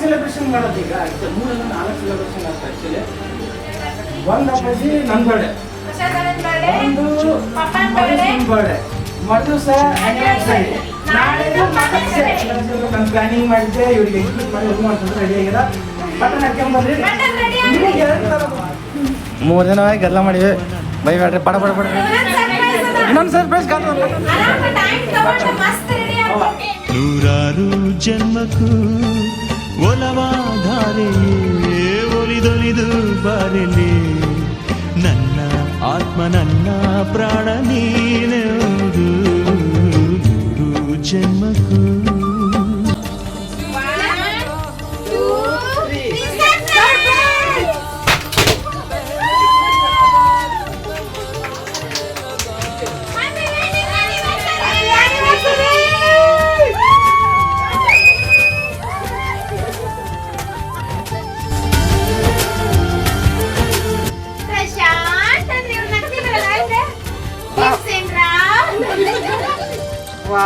Celebration ಮಾಡೋದು ಈಗ ಮೂರು ನಾಲ್ಕು ಸೆಲೆಬ್ರೇಷನ್ ಆಗ್ತದೆ ಆಕ್ಚುಲಿ ಒಂದು ಅಪ್ಪಾಜಿ ನನ್ನ ಬರ್ಡೆ ಒಂದು ಬರ್ಡೆ ಮತ್ತು ನಾನು ಪ್ಲಾನಿಂಗ್ ಮಾಡಿದ್ದೆ ಇವ್ರಿಗೆ ಮಾಡಿ ಇದು ಮಾಡ್ತಿದ್ರೆ ರೆಡಿ ಆಗ್ಯದ ಬಟನ್ ಹಾಕ್ಕೊಂಬಂದ್ರಿ ಆಗಿದೆ. ಮೂರು ಜನ ಎಲ್ಲ ಮಾಡಿವೆ ಬೈ ಬೇಡ್ರಿ ಪಡ ಪಡ ಪಡ ಇನ್ನೊಂದು ಸರ್ಪ್ರೈಸ್ ನೂರಾರು ಜನ್ಮಕ್ಕೂ ಒಲವಾಧಾರೆಯೇ ಒಲಿದೊಲಿದು ಬರಲಿ. ನನ್ನ ಆತ್ಮ ನನ್ನ ಪ್ರಾಣ ನೀನೆಂದು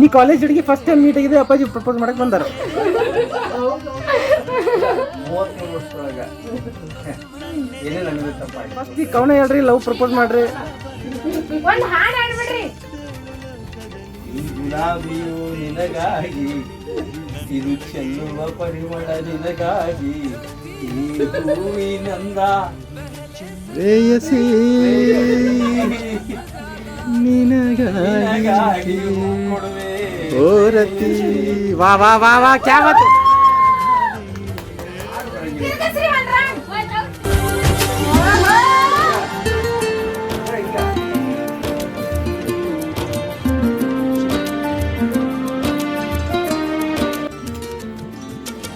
ನೀ ಕಾಲೇಜ್ ಹುಡುಗಿ ಫಸ್ಟ್ ಟೈಮ್ ಮೀಟ್ ಆಗಿದ್ರೆ ಅಪ್ಪಾಜಿ ಪ್ರಪೋಸ್ ಮಾಡಕ್ ಬಂದರು. ಫಸ್ಟ್ ಈ ಕವನ ಹೇಳ್ರಿ ಲವ್ ಪ್ರಪೋಸ್ ಮಾಡ್ರಿ. ಗುಲಾಬಿಯು ನಿನಗಾಗಿ ಇದು ಚೆಲ್ಲುವ ಪರಿಮಳ ನಿನಗಾಗಿ ಹೂವಿನಂದ ರೇಯಸಿ ನಿನಗಾಗಿ ಕೊಡುವೆ ಓರತಿ ವಾ ವಾ ವಾ ವಾ ಕ್ಯಾ ಬಾತ್ ತಿರ್ಗಸ್ರಿ ಒಂದ್ round.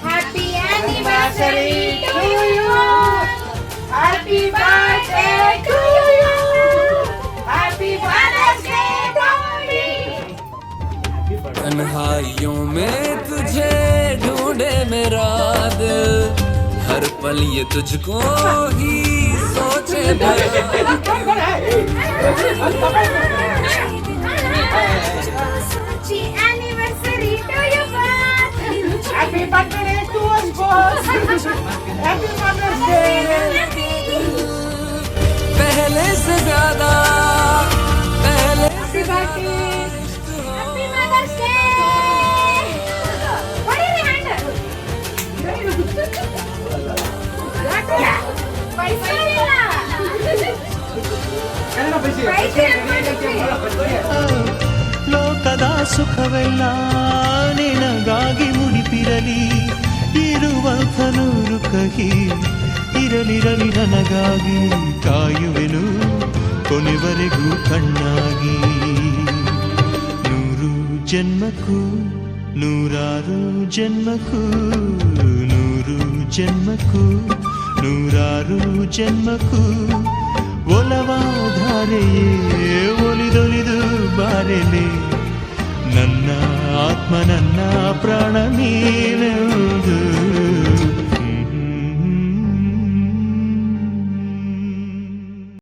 Happy anniversary तन्हाइयों में तुझे ढूंढे मेरा दिल हर पल ये तुझको ही सोचे ಲೋಕದ ಸುಖವೆಲ್ಲ ನಿನಗಾಗಿ ಮುಡಿಪಿರಲಿ ಇರುವ ನೂರು ಕಹಿ, ಇರಲಿರಲಿ ನನಗಾಗಿ. ಕಾಯುವೆನು ಕೊನೆವರೆಗೂ ಕಣ್ಣಾಗಿ. ನೂರು ಜನ್ಮಕ್ಕೂ, ನೂರಾರು ಜನ್ಮಕ್ಕೂ, ನೂರು ಜನ್ಮಕ್ಕೂ, ನೂರಾರು ಜನ್ಮಕ್ಕೂ ಒಲವಾಧಾರೆಯೇ ಒಲಿದೊಲಿದು ಬಾರೆಲೆ ನನ್ನ ಆತ್ಮ ನನ್ನ ಪ್ರಾಣ ನೀ